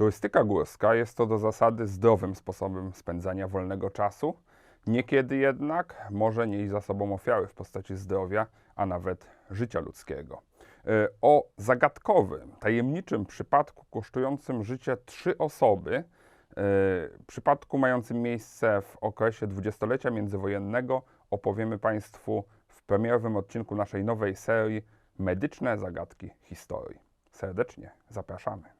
Turystyka górska jest to do zasady zdrowym sposobem spędzania wolnego czasu. Niekiedy jednak może nieść za sobą ofiary w postaci zdrowia, a nawet życia ludzkiego. E, O zagadkowym, tajemniczym przypadku kosztującym życie trzy osoby, e, przypadku mającym miejsce w okresie dwudziestolecia międzywojennego, opowiemy Państwu w premierowym odcinku naszej nowej serii Medyczne zagadki historii. Serdecznie zapraszamy.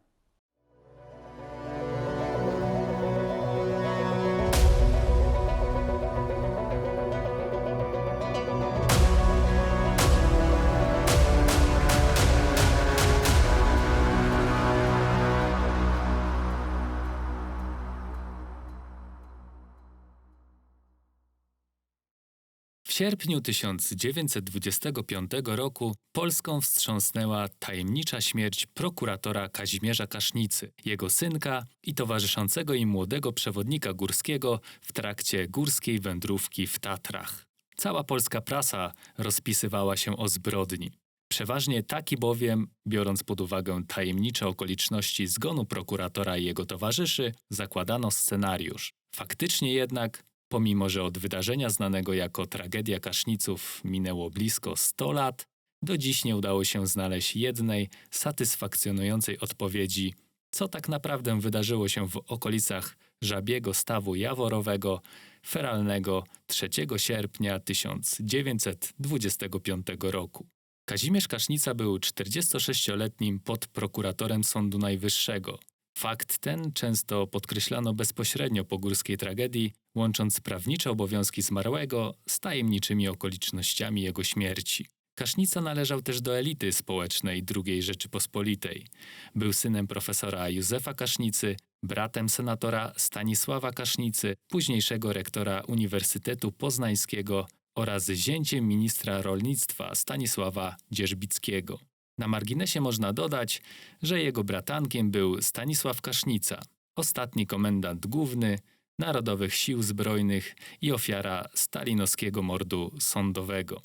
Sierpniu 1925 roku Polską wstrząsnęła tajemnicza śmierć prokuratora Kazimierza Kasznicy, jego synka i towarzyszącego im młodego przewodnika górskiego w trakcie górskiej wędrówki w Tatrach. Cała polska prasa rozpisywała się o zbrodni. Przeważnie taki bowiem, biorąc pod uwagę tajemnicze okoliczności zgonu prokuratora i jego towarzyszy, zakładano scenariusz. Faktycznie jednak Pomimo, że od wydarzenia znanego jako tragedia Kaszniców minęło blisko 100 lat, do dziś nie udało się znaleźć jednej satysfakcjonującej odpowiedzi, co tak naprawdę wydarzyło się w okolicach żabiego stawu jaworowego feralnego 3 sierpnia 1925 roku. Kazimierz Kasznica był 46-letnim podprokuratorem Sądu Najwyższego. Fakt ten często podkreślano bezpośrednio po górskiej tragedii, łącząc prawnicze obowiązki zmarłego z tajemniczymi okolicznościami jego śmierci. Kasznica należał też do elity społecznej II Rzeczypospolitej. Był synem profesora Józefa Kasznicy, bratem senatora Stanisława Kasznicy, późniejszego rektora Uniwersytetu Poznańskiego oraz zięciem ministra rolnictwa Stanisława Dzierżbickiego. Na marginesie można dodać, że jego bratankiem był Stanisław Kasznica, ostatni komendant główny Narodowych Sił Zbrojnych i ofiara stalinowskiego mordu sądowego.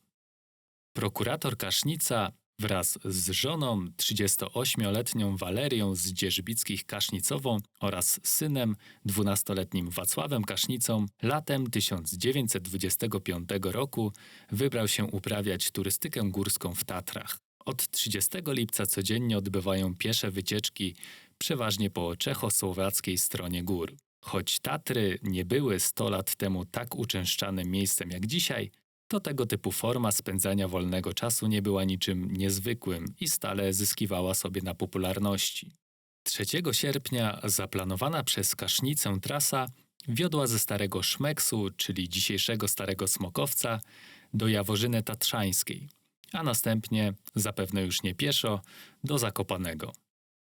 Prokurator Kasznica wraz z żoną 38-letnią Walerią z Dzierżbickich Kasznicową oraz synem 12-letnim Wacławem Kasznicą latem 1925 roku wybrał się uprawiać turystykę górską w Tatrach. Od 30 lipca codziennie odbywają piesze wycieczki przeważnie po czechosłowackiej stronie gór. Choć Tatry nie były 100 lat temu tak uczęszczanym miejscem jak dzisiaj, to tego typu forma spędzania wolnego czasu nie była niczym niezwykłym i stale zyskiwała sobie na popularności. 3 sierpnia zaplanowana przez Kasznicę trasa wiodła ze Starego Szmeksu, czyli dzisiejszego Starego Smokowca, do Jaworzyny Tatrzańskiej, a następnie, zapewne już nie pieszo, do Zakopanego.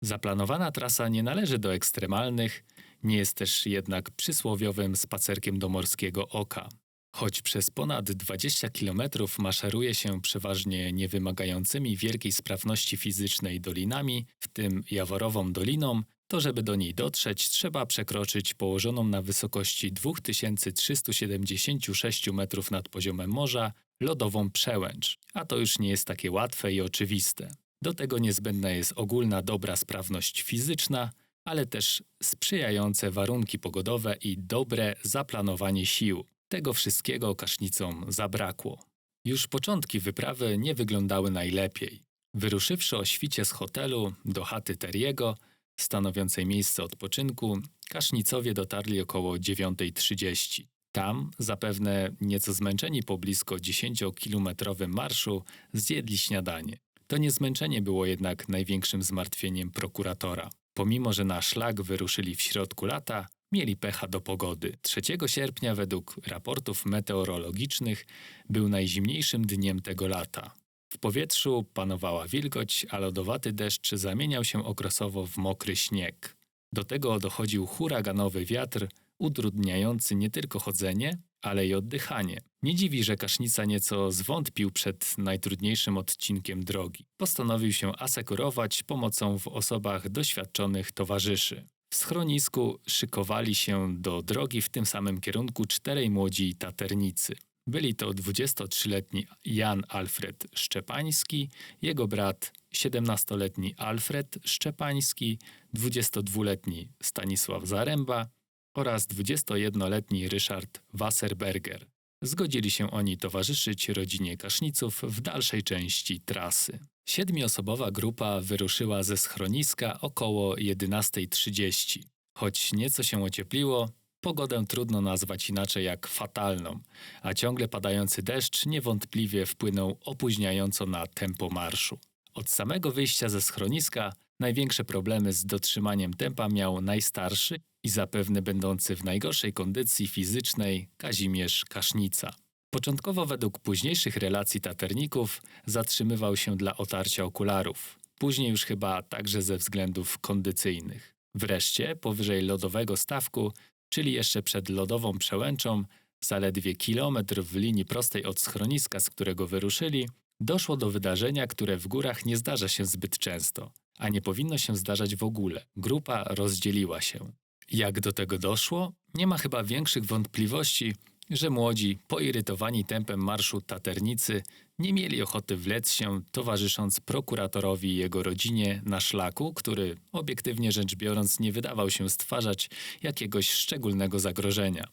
Zaplanowana trasa nie należy do ekstremalnych, nie jest też jednak przysłowiowym spacerkiem do morskiego oka. Choć przez ponad 20 km maszeruje się przeważnie niewymagającymi wielkiej sprawności fizycznej dolinami, w tym Jaworową Doliną, to żeby do niej dotrzeć, trzeba przekroczyć położoną na wysokości 2376 metrów nad poziomem morza lodową przełęcz, a to już nie jest takie łatwe i oczywiste. Do tego niezbędna jest ogólna dobra sprawność fizyczna, ale też sprzyjające warunki pogodowe i dobre zaplanowanie sił. Tego wszystkiego kasznicom zabrakło. Już początki wyprawy nie wyglądały najlepiej. Wyruszywszy o świcie z hotelu do chaty Teriego, stanowiącej miejsce odpoczynku, kasznicowie dotarli około 9.30. Tam, zapewne nieco zmęczeni po blisko 10-kilometrowym marszu, zjedli śniadanie. To niezmęczenie było jednak największym zmartwieniem prokuratora. Pomimo, że na szlak wyruszyli w środku lata, mieli pecha do pogody. 3 sierpnia według raportów meteorologicznych był najzimniejszym dniem tego lata. W powietrzu panowała wilgoć, a lodowaty deszcz zamieniał się okresowo w mokry śnieg. Do tego dochodził huraganowy wiatr, utrudniający nie tylko chodzenie, ale i oddychanie. Nie dziwi, że Kasznica nieco zwątpił przed najtrudniejszym odcinkiem drogi. Postanowił się asekurować pomocą w osobach doświadczonych towarzyszy. W schronisku szykowali się do drogi w tym samym kierunku czterej młodzi taternicy. Byli to 23-letni Jan Alfred Szczepański, jego brat 17-letni Alfred Szczepański, 22-letni Stanisław Zaręba oraz 21-letni Ryszard Wasserberger. Zgodzili się oni towarzyszyć rodzinie Kaszniców w dalszej części trasy. Siedmioosobowa grupa wyruszyła ze schroniska około 11.30. Choć nieco się ociepliło, pogodę trudno nazwać inaczej jak fatalną, a ciągle padający deszcz niewątpliwie wpłynął opóźniająco na tempo marszu. Od samego wyjścia ze schroniska największe problemy z dotrzymaniem tempa miał najstarszy i zapewne będący w najgorszej kondycji fizycznej Kazimierz Kasznica. Początkowo według późniejszych relacji taterników zatrzymywał się dla otarcia okularów, później już chyba także ze względów kondycyjnych. Wreszcie, powyżej lodowego stawku, czyli jeszcze przed lodową przełęczą, zaledwie kilometr w linii prostej od schroniska, z którego wyruszyli, doszło do wydarzenia, które w górach nie zdarza się zbyt często, a nie powinno się zdarzać w ogóle. Grupa rozdzieliła się. Jak do tego doszło? Nie ma chyba większych wątpliwości, że młodzi, poirytowani tempem marszu taternicy, nie mieli ochoty wlec się, towarzysząc prokuratorowi i jego rodzinie na szlaku, który, obiektywnie rzecz biorąc, nie wydawał się stwarzać jakiegoś szczególnego zagrożenia.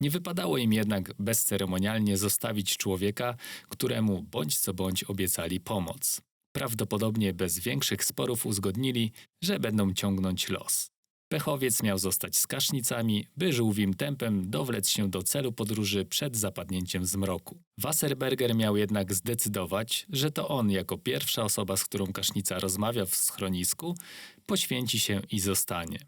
Nie wypadało im jednak bezceremonialnie zostawić człowieka, któremu bądź co bądź obiecali pomoc. Prawdopodobnie bez większych sporów uzgodnili, że będą ciągnąć los. Pechowiec miał zostać z kasznicami, by żółwim tempem dowlec się do celu podróży przed zapadnięciem zmroku. Wasserberger miał jednak zdecydować, że to on jako pierwsza osoba, z którą kasznica rozmawia w schronisku, poświęci się i zostanie.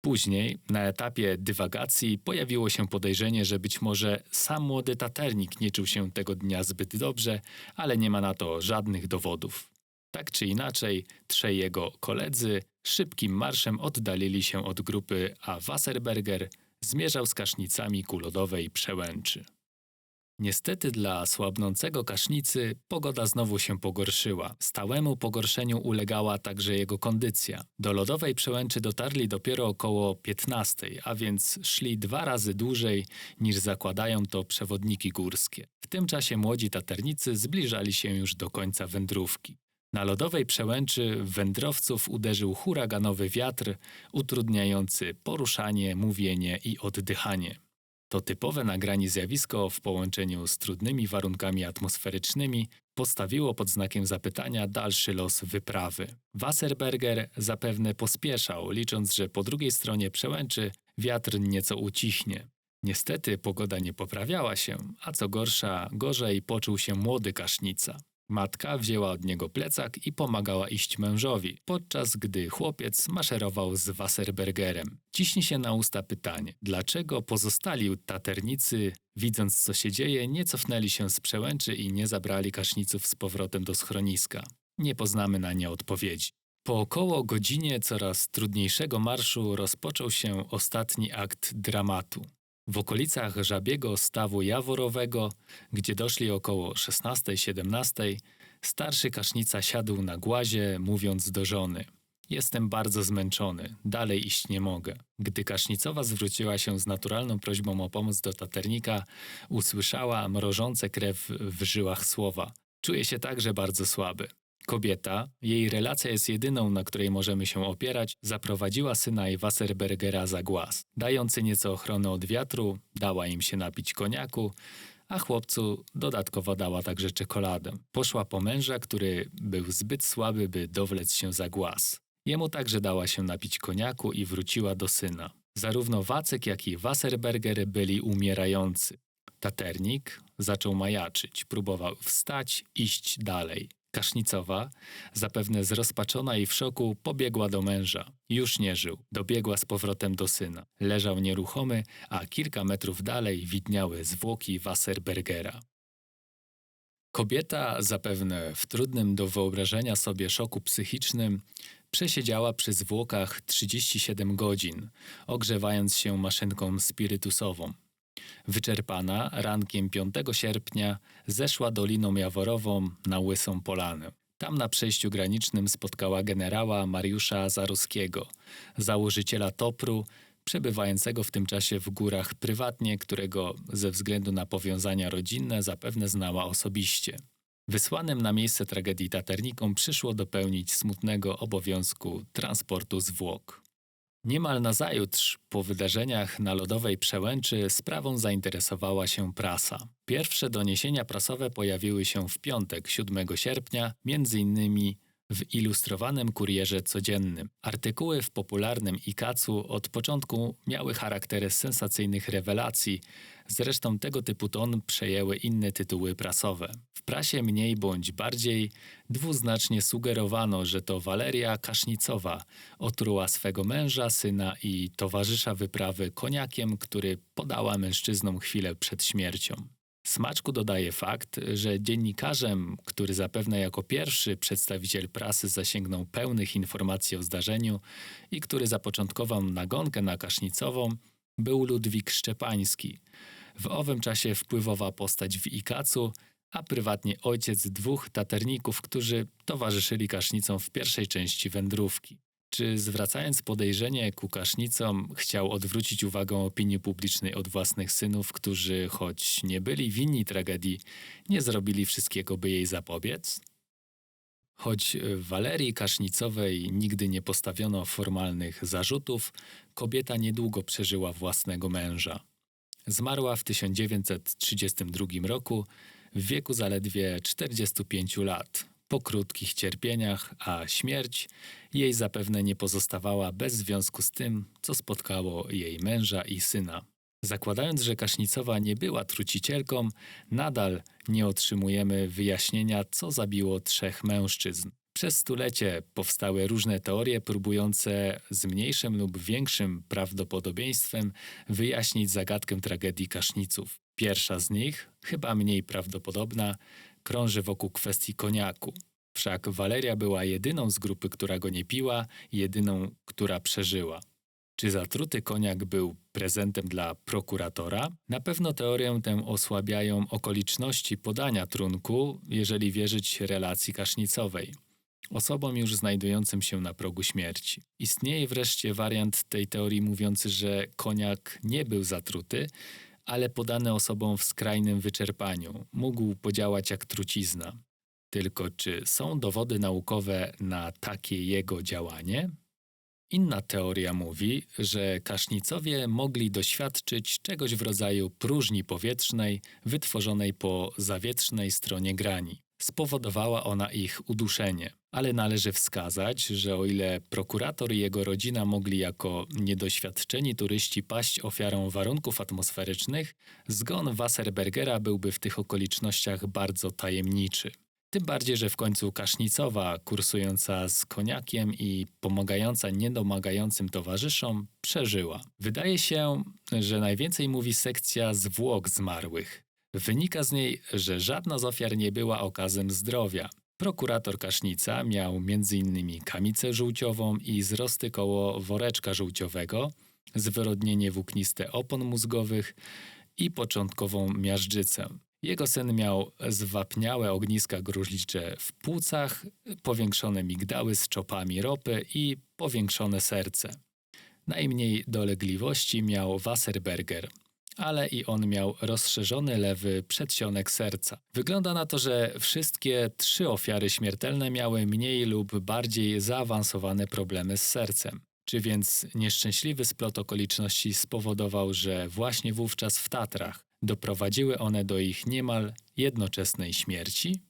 Później, na etapie dywagacji, pojawiło się podejrzenie, że być może sam młody taternik nie czuł się tego dnia zbyt dobrze, ale nie ma na to żadnych dowodów. Tak czy inaczej, trzej jego koledzy szybkim marszem oddalili się od grupy, a Wasserberger zmierzał z kasznicami ku lodowej przełęczy. Niestety dla słabnącego kasznicy pogoda znowu się pogorszyła. Stałemu pogorszeniu ulegała także jego kondycja. Do lodowej przełęczy dotarli dopiero około 15, a więc szli dwa razy dłużej niż zakładają to przewodniki górskie. W tym czasie młodzi taternicy zbliżali się już do końca wędrówki. Na lodowej przełęczy wędrowców uderzył huraganowy wiatr, utrudniający poruszanie, mówienie i oddychanie. To typowe nagranie zjawisko w połączeniu z trudnymi warunkami atmosferycznymi postawiło pod znakiem zapytania dalszy los wyprawy. Wasserberger zapewne pospieszał, licząc, że po drugiej stronie przełęczy wiatr nieco ucichnie. Niestety pogoda nie poprawiała się, a co gorsza, gorzej poczuł się młody kasznica. Matka wzięła od niego plecak i pomagała iść mężowi, podczas gdy chłopiec maszerował z Wasserbergerem. Ciśnie się na usta pytanie, dlaczego pozostali taternicy, widząc co się dzieje, nie cofnęli się z przełęczy i nie zabrali kaszniców z powrotem do schroniska? Nie poznamy na nie odpowiedzi. Po około godzinie coraz trudniejszego marszu rozpoczął się ostatni akt dramatu. W okolicach żabiego stawu jaworowego, gdzie doszli około 16-17, starszy kasznica siadł na głazie, mówiąc do żony – Jestem bardzo zmęczony, dalej iść nie mogę. Gdy kasznicowa zwróciła się z naturalną prośbą o pomoc do taternika, usłyszała mrożące krew w żyłach słowa. Czuję się także bardzo słaby. Kobieta, jej relacja jest jedyną, na której możemy się opierać, zaprowadziła syna i Wasserbergera za głaz. Dający nieco ochrony od wiatru, dała im się napić koniaku, a chłopcu dodatkowo dała także czekoladę. Poszła po męża, który był zbyt słaby, by dowlec się za głaz. Jemu także dała się napić koniaku i wróciła do syna. Zarówno Wacek, jak i Wasserberger byli umierający. Taternik zaczął majaczyć, próbował wstać, iść dalej. Kasznicowa, zapewne zrozpaczona i w szoku, pobiegła do męża. Już nie żył. Dobiegła z powrotem do syna. Leżał nieruchomy, a kilka metrów dalej widniały zwłoki Wasserbergera. Kobieta, zapewne w trudnym do wyobrażenia sobie szoku psychicznym, przesiedziała przy zwłokach 37 godzin, ogrzewając się maszynką spirytusową. Wyczerpana, rankiem 5 sierpnia zeszła Doliną Jaworową na Łysą Polanę. Tam na przejściu granicznym spotkała generała Mariusza Zaruskiego, założyciela Topru, przebywającego w tym czasie w górach prywatnie, którego ze względu na powiązania rodzinne zapewne znała osobiście. Wysłanym na miejsce tragedii taternikom przyszło dopełnić smutnego obowiązku transportu zwłok. Niemal nazajutrz, po wydarzeniach na lodowej przełęczy, sprawą zainteresowała się prasa. Pierwsze doniesienia prasowe pojawiły się w piątek, 7 sierpnia, między innymi w ilustrowanym kurierze codziennym. Artykuły w popularnym Ikacu od początku miały charaktery sensacyjnych rewelacji, zresztą tego typu ton przejęły inne tytuły prasowe. W prasie mniej bądź bardziej dwuznacznie sugerowano, że to Waleria Kasznicowa otruła swego męża, syna i towarzysza wyprawy koniakiem, który podała mężczyznom chwilę przed śmiercią. Smaczku dodaje fakt, że dziennikarzem, który zapewne jako pierwszy przedstawiciel prasy zasięgnął pełnych informacji o zdarzeniu i który zapoczątkował nagonkę na Kasznicową, był Ludwik Szczepański. W owym czasie wpływowa postać w Ikacu, a prywatnie ojciec dwóch taterników, którzy towarzyszyli Kasznicom w pierwszej części wędrówki. Czy zwracając podejrzenie ku kasznicom, chciał odwrócić uwagę opinii publicznej od własnych synów, którzy, choć nie byli winni tragedii, nie zrobili wszystkiego, by jej zapobiec? Choć Walerii Kasznicowej nigdy nie postawiono formalnych zarzutów, kobieta niedługo przeżyła własnego męża. Zmarła w 1932 roku w wieku zaledwie 45 lat, po krótkich cierpieniach, a śmierć jej zapewne nie pozostawała bez związku z tym, co spotkało jej męża i syna. Zakładając, że Kasznicowa nie była trucicielką, nadal nie otrzymujemy wyjaśnienia, co zabiło trzech mężczyzn. Przez stulecie powstały różne teorie próbujące z mniejszym lub większym prawdopodobieństwem wyjaśnić zagadkę tragedii Kaszniców. Pierwsza z nich, chyba mniej prawdopodobna, krąży wokół kwestii koniaku. Wszak Waleria była jedyną z grupy, która go nie piła, jedyną, która przeżyła. Czy zatruty koniak był prezentem dla prokuratora? Na pewno teorię tę osłabiają okoliczności podania trunku, jeżeli wierzyć relacji kasznicowej. Osobom już znajdującym się na progu śmierci. Istnieje wreszcie wariant tej teorii mówiący, że koniak nie był zatruty, ale podany osobom w skrajnym wyczerpaniu. Mógł podziałać jak trucizna. Tylko czy są dowody naukowe na takie jego działanie? Inna teoria mówi, że kasznicowie mogli doświadczyć czegoś w rodzaju próżni powietrznej wytworzonej po zawietrznej stronie grani. Spowodowała ona ich uduszenie, ale należy wskazać, że o ile prokurator i jego rodzina mogli jako niedoświadczeni turyści paść ofiarą warunków atmosferycznych, zgon Wasserbergera byłby w tych okolicznościach bardzo tajemniczy. Tym bardziej, że w końcu Kasznicowa, kursująca z koniakiem i pomagająca niedomagającym towarzyszom, przeżyła. Wydaje się, że najwięcej mówi sekcja zwłok zmarłych. Wynika z niej, że żadna z ofiar nie była okazem zdrowia. Prokurator Kasznica miał m.in. kamicę żółciową i zrosty koło woreczka żółciowego, zwyrodnienie włókniste opon mózgowych i początkową miażdżycę. Jego syn miał zwapniałe ogniska gruźlicze w płucach, powiększone migdały z czopami ropy i powiększone serce. Najmniej dolegliwości miał Wasserberger, ale i on miał rozszerzony lewy przedsionek serca. Wygląda na to, że wszystkie trzy ofiary śmiertelne miały mniej lub bardziej zaawansowane problemy z sercem. Czy więc nieszczęśliwy splot okoliczności spowodował, że właśnie wówczas w Tatrach doprowadziły one do ich niemal jednoczesnej śmierci?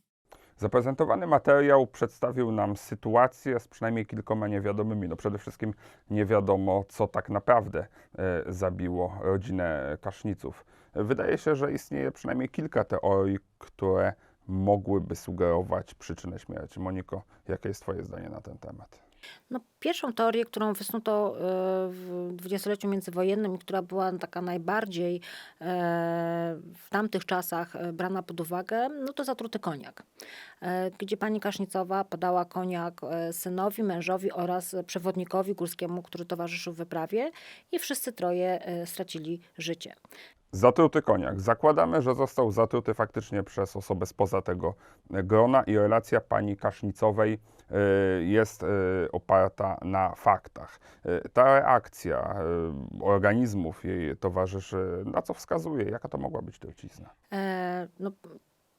Zaprezentowany materiał przedstawił nam sytuację z przynajmniej kilkoma niewiadomymi. No przede wszystkim nie wiadomo, co tak naprawdę e, zabiło rodzinę Kaszniców. Wydaje się, że istnieje przynajmniej kilka teorii, które mogłyby sugerować przyczynę śmierci. Moniko, jakie jest Twoje zdanie na ten temat? No, pierwszą teorię, którą wysnuto e, w dwudziestoleciu międzywojennym i która była taka najbardziej e, w tamtych czasach e, brana pod uwagę, no to zatruty koniak. Gdzie pani Kasznicowa podała koniak synowi, mężowi oraz przewodnikowi górskiemu, który towarzyszył wyprawie i wszyscy troje stracili życie. Zatruty koniak. Zakładamy, że został zatruty faktycznie przez osobę spoza tego grona i relacja pani Kasznicowej jest y, oparta na faktach. Y, Ta reakcja y, organizmów jej towarzyszy, na co wskazuje? Jaka to mogła być trucizna? E, no,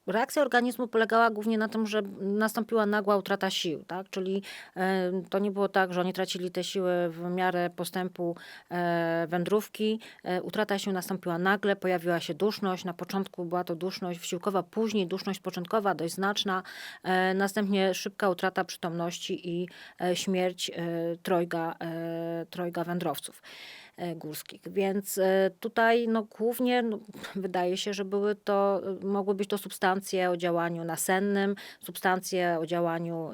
reakcja organizmu polegała głównie na tym, że nastąpiła nagła utrata sił, tak? Czyli e, to nie było tak, że oni tracili te siły w miarę postępu e, wędrówki. E, utrata sił nastąpiła nagle, pojawiła się duszność. Na początku była to duszność wysiłkowa, później duszność początkowa, dość znaczna. Następnie szybka utrata przytomności i śmierć trojga, trojga wędrowców górskich. Więc e, tutaj no, głównie no, wydaje się, że były to, e, mogły być to substancje o działaniu nasennym, substancje o działaniu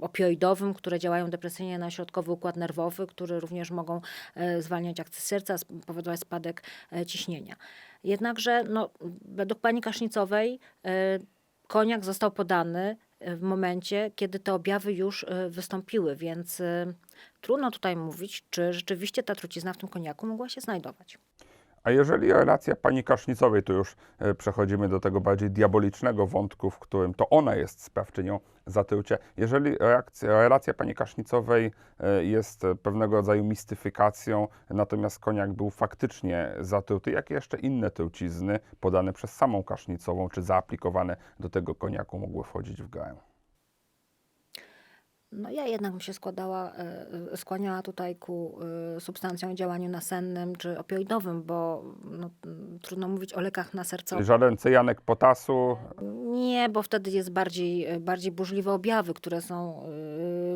opioidowym, które działają depresyjnie na środkowy układ nerwowy, które również mogą e, zwalniać akcję serca, powodować spadek e, ciśnienia. Jednakże no, według pani Kasznicowej e, koniak został podany e, w momencie, kiedy te objawy już e, wystąpiły, więc e, trudno tutaj mówić, czy rzeczywiście ta trucizna w tym koniaku mogła się znajdować. A jeżeli relacja pani Kasznicowej, to już e, przechodzimy do tego bardziej diabolicznego wątku, w którym to ona jest sprawczynią zatrucia. Jeżeli reakcja, relacja pani Kasznicowej e, jest pewnego rodzaju mistyfikacją, natomiast koniak był faktycznie zatruty, jakie jeszcze inne trucizny podane przez samą Kasznicową, czy zaaplikowane do tego koniaku mogły wchodzić w grę? No ja jednak bym się składała, e, e, skłaniała tutaj ku e, substancjom o działaniu nasennym czy opioidowym, bo no, m, trudno mówić o lekach nasercowych. Żaden cyjanek potasu, Nie, bo wtedy jest bardziej, bardziej burzliwe objawy, które są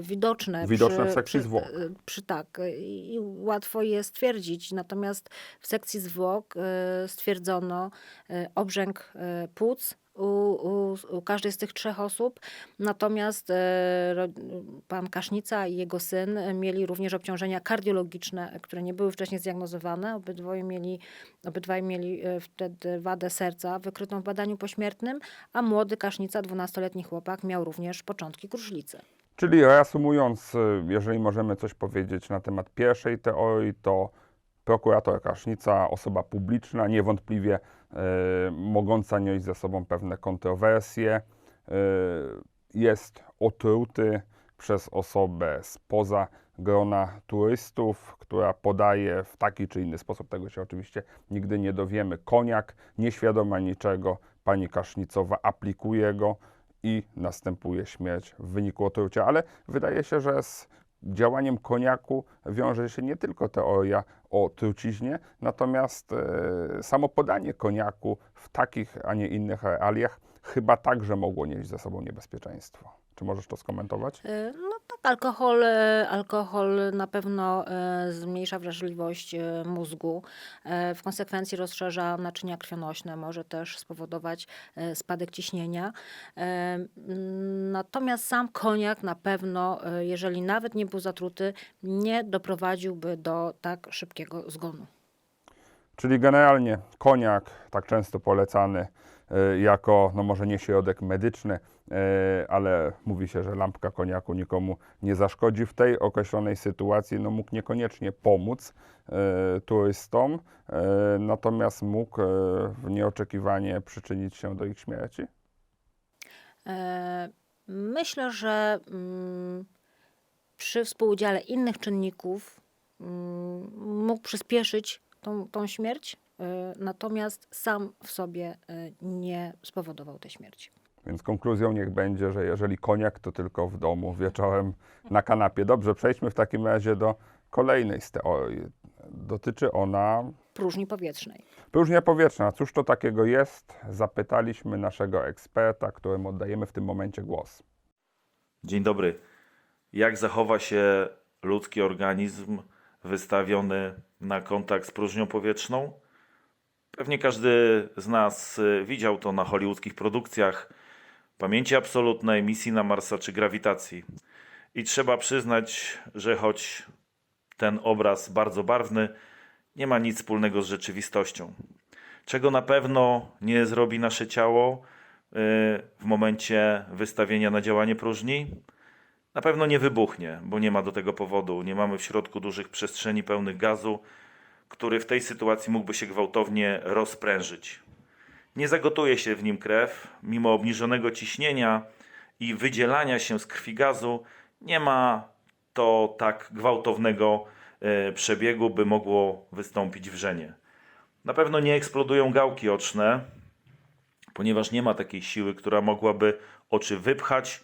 widoczne. Widoczne w sekcji przy, zwłok. Przy, tak, i łatwo je stwierdzić. Natomiast w sekcji zwłok stwierdzono obrzęk płuc u, u, u każdej z tych trzech osób. Natomiast e, pan Kasznica i jego syn e, mieli również obciążenia kardiologiczne, które nie były wcześniej zdiagnozowane. Obydwoje mieli, obydwaj mieli e, wtedy wadę serca wykrytą w badaniu pośmiertnym, a młody Kasznica, 12-letni chłopak, miał również początki kruszlicy. Czyli reasumując, y, jeżeli możemy coś powiedzieć na temat pierwszej teorii, to prokurator Kasznica, osoba publiczna, niewątpliwie y, mogąca nieść ze sobą pewne kontrowersje, y, jest otruty przez osobę spoza grona turystów, która podaje w taki czy inny sposób, tego się oczywiście nigdy nie dowiemy, koniak, nieświadoma niczego, pani Kasznicowa aplikuje go, i następuje śmierć w wyniku otrucia. Ale wydaje się, że z działaniem koniaku wiąże się nie tylko teoria o truciźnie, natomiast e, samo podanie koniaku w takich, a nie innych realiach chyba także mogło nieść ze sobą niebezpieczeństwo. Czy możesz to skomentować? E, No tak, alkohol, e, alkohol na pewno e, zmniejsza wrażliwość e, mózgu, w konsekwencji rozszerza naczynia krwionośne, może też spowodować spadek ciśnienia. Natomiast sam koniak na pewno, jeżeli nawet nie był zatruty, nie doprowadziłby do tak szybkiego zgonu. Czyli generalnie koniak, tak często polecany jako, no może nie środek medyczny, e, ale mówi się, że lampka koniaku nikomu nie zaszkodzi. W tej określonej sytuacji no mógł niekoniecznie pomóc e, turystom, natomiast mógł w nieoczekiwanie przyczynić się do ich śmierci. E, Myślę, że mm, przy współudziale innych czynników mm, mógł przyspieszyć tą, tą śmierć, natomiast sam w sobie e, nie spowodował tej śmierci. Więc konkluzją niech będzie, że jeżeli koniak, to tylko w domu, wieczorem na kanapie. Dobrze, przejdźmy w takim razie do kolejnej z teorii. Dotyczy ona Próżni powietrznej. Próżnia powietrzna, cóż to takiego jest? Zapytaliśmy naszego eksperta, któremu oddajemy w tym momencie głos. Dzień dobry. Jak zachowa się ludzki organizm wystawiony na kontakt z próżnią powietrzną? Pewnie każdy z nas y, widział to na hollywoodzkich produkcjach pamięci absolutnej, misji na Marsa czy grawitacji. I trzeba przyznać, że choć ten obraz bardzo barwny, nie ma nic wspólnego z rzeczywistością. Czego na pewno nie zrobi nasze ciało y, w momencie wystawienia na działanie próżni? Na pewno nie wybuchnie, bo nie ma do tego powodu. Nie mamy w środku dużych przestrzeni pełnych gazu, który w tej sytuacji mógłby się gwałtownie rozprężyć. Nie zagotuje się w nim krew, mimo obniżonego ciśnienia i wydzielania się z krwi gazu, nie ma to tak gwałtownego e, przebiegu, by mogło wystąpić wrzenie. Na pewno nie eksplodują gałki oczne, ponieważ nie ma takiej siły, która mogłaby oczy wypchać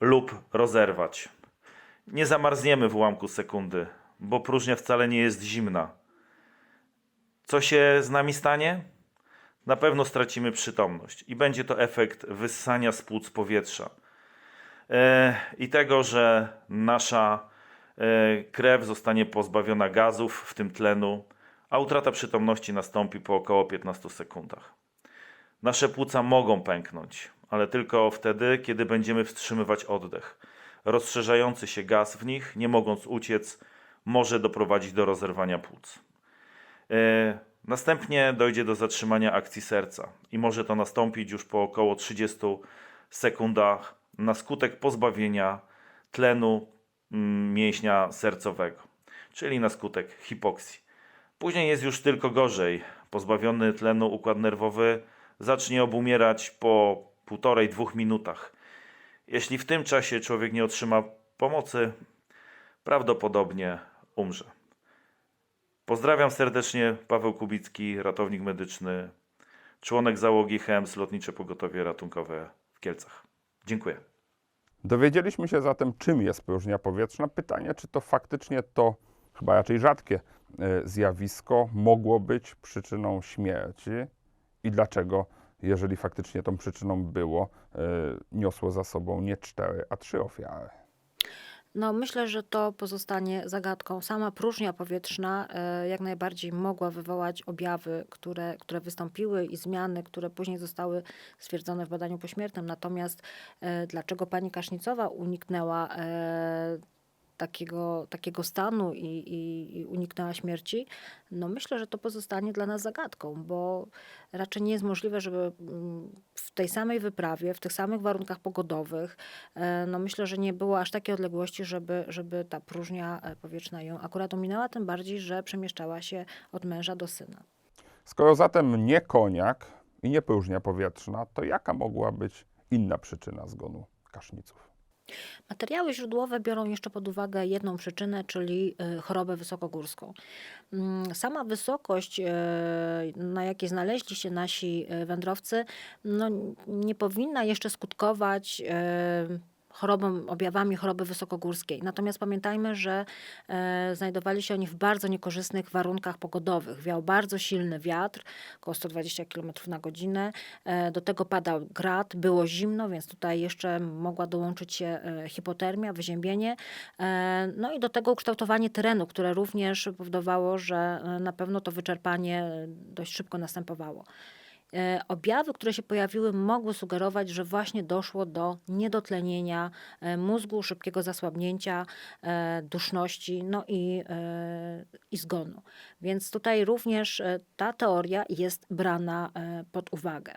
lub rozerwać. Nie zamarzniemy w ułamku sekundy, bo próżnia wcale nie jest zimna. Co się z nami stanie? Na pewno stracimy przytomność i będzie to efekt wyssania z płuc powietrza e, i tego, że nasza e, krew zostanie pozbawiona gazów, w tym tlenu, a utrata przytomności nastąpi po około 15 sekundach. Nasze płuca mogą pęknąć, ale tylko wtedy, kiedy będziemy wstrzymywać oddech. Rozszerzający się gaz w nich, nie mogąc uciec, może doprowadzić do rozerwania płuc. E, Następnie dojdzie do zatrzymania akcji serca i może to nastąpić już po około 30 sekundach na skutek pozbawienia tlenu mm, mięśnia sercowego, czyli na skutek hipoksji. Później jest już tylko gorzej. Pozbawiony tlenu układ nerwowy zacznie obumierać po półtorej, dwóch minutach. Jeśli w tym czasie człowiek nie otrzyma pomocy, prawdopodobnie umrze. Pozdrawiam serdecznie, Paweł Kubicki, ratownik medyczny, członek załogi HEMS Lotnicze Pogotowie Ratunkowe w Kielcach. Dziękuję. Dowiedzieliśmy się zatem, czym jest próżnia powietrzna. Pytanie, czy to faktycznie to chyba raczej rzadkie e, zjawisko mogło być przyczyną śmierci i dlaczego, jeżeli faktycznie tą przyczyną było, e, niosło za sobą nie cztery, a trzy ofiary. No, myślę, że to pozostanie zagadką. Sama próżnia powietrzna e, jak najbardziej mogła wywołać objawy, które, które wystąpiły i zmiany, które później zostały stwierdzone w badaniu pośmiertnym. Natomiast e, dlaczego pani Kasznicowa uniknęła e, takiego, takiego stanu i, i, i uniknęła śmierci, no myślę, że to pozostanie dla nas zagadką, bo raczej nie jest możliwe, żeby mm, w tej samej wyprawie, w tych samych warunkach pogodowych, e, no myślę, że nie było aż takiej odległości, żeby, żeby ta próżnia e, powietrzna ją akurat ominęła, tym bardziej, że przemieszczała się od męża do syna. Skoro zatem nie koniak i nie próżnia powietrzna, to jaka mogła być inna przyczyna zgonu kaszniców? Materiały źródłowe biorą jeszcze pod uwagę jedną przyczynę, czyli y, chorobę wysokogórską. Mm, Sama wysokość, e, na jakiej znaleźli się nasi e, wędrowcy, no, nie powinna jeszcze skutkować e, chorobą, objawami choroby wysokogórskiej. Natomiast pamiętajmy, że e, znajdowali się oni w bardzo niekorzystnych warunkach pogodowych. Wiał bardzo silny wiatr, około 120 km na godzinę. E, do tego padał grad, było zimno, więc tutaj jeszcze mogła dołączyć się e, hipotermia, wyziębienie. E, no i do tego ukształtowanie terenu, które również powodowało, że e, na pewno to wyczerpanie e, dość szybko następowało. E, Objawy, które się pojawiły, mogły sugerować, że właśnie doszło do niedotlenienia e, mózgu, szybkiego zasłabnięcia, e, duszności, no i, i zgonu. Więc tutaj również ta teoria jest brana pod uwagę.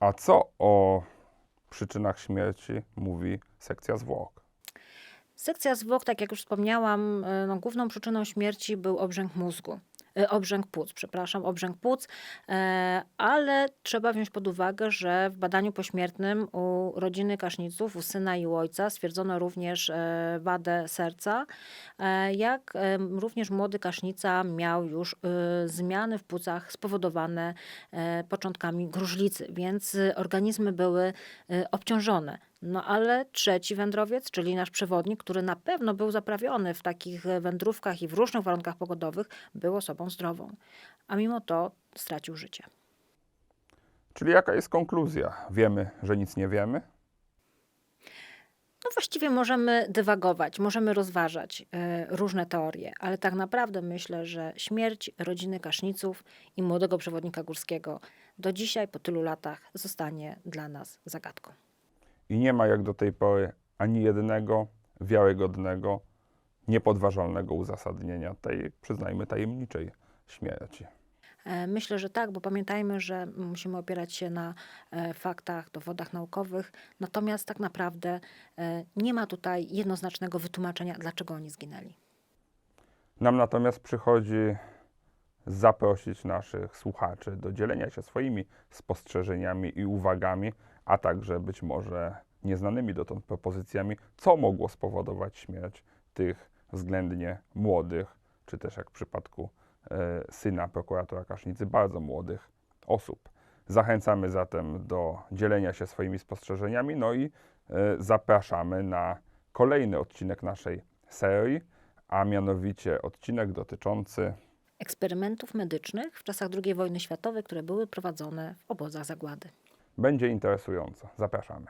A co o przyczynach śmierci mówi sekcja zwłok? Sekcja zwłok, tak jak już wspomniałam, no, główną przyczyną śmierci był obrzęk mózgu. E, Obrzęk płuc, przepraszam, obrzęk płuc, e, ale trzeba wziąć pod uwagę, że w badaniu pośmiertnym u rodziny Kaszniców, u syna i u ojca stwierdzono również e, wadę serca, jak również młody Kasznica miał już zmiany w płucach spowodowane początkami gruźlicy, więc organizmy były obciążone. No ale trzeci wędrowiec, czyli nasz przewodnik, który na pewno był zaprawiony w takich e, wędrówkach i w różnych warunkach pogodowych, był osobą zdrową. A mimo to stracił życie. Czyli jaka jest konkluzja? Wiemy, że nic nie wiemy? No właściwie możemy dywagować, możemy rozważać e, różne teorie, ale tak naprawdę myślę, że śmierć rodziny Kaszniców i młodego przewodnika górskiego do dzisiaj, po tylu latach, zostanie dla nas zagadką. I nie ma jak do tej pory ani jednego wiarygodnego, niepodważalnego uzasadnienia tej, przyznajmy, tajemniczej śmierci. E, Myślę, że tak, bo pamiętajmy, że musimy opierać się na e, faktach, dowodach naukowych, natomiast tak naprawdę e, nie ma tutaj jednoznacznego wytłumaczenia, dlaczego oni zginęli. Nam natomiast przychodzi zaprosić naszych słuchaczy do dzielenia się swoimi spostrzeżeniami i uwagami, a także być może nieznanymi dotąd propozycjami, co mogło spowodować śmierć tych względnie młodych, czy też jak w przypadku e, syna prokuratora Kasznicy, bardzo młodych osób. Zachęcamy zatem do dzielenia się swoimi spostrzeżeniami, no i e, zapraszamy na kolejny odcinek naszej serii, a mianowicie odcinek dotyczący Eksperymentów medycznych w czasach II wojny światowej, które były prowadzone w obozach zagłady. Będzie interesująco. Zapraszamy.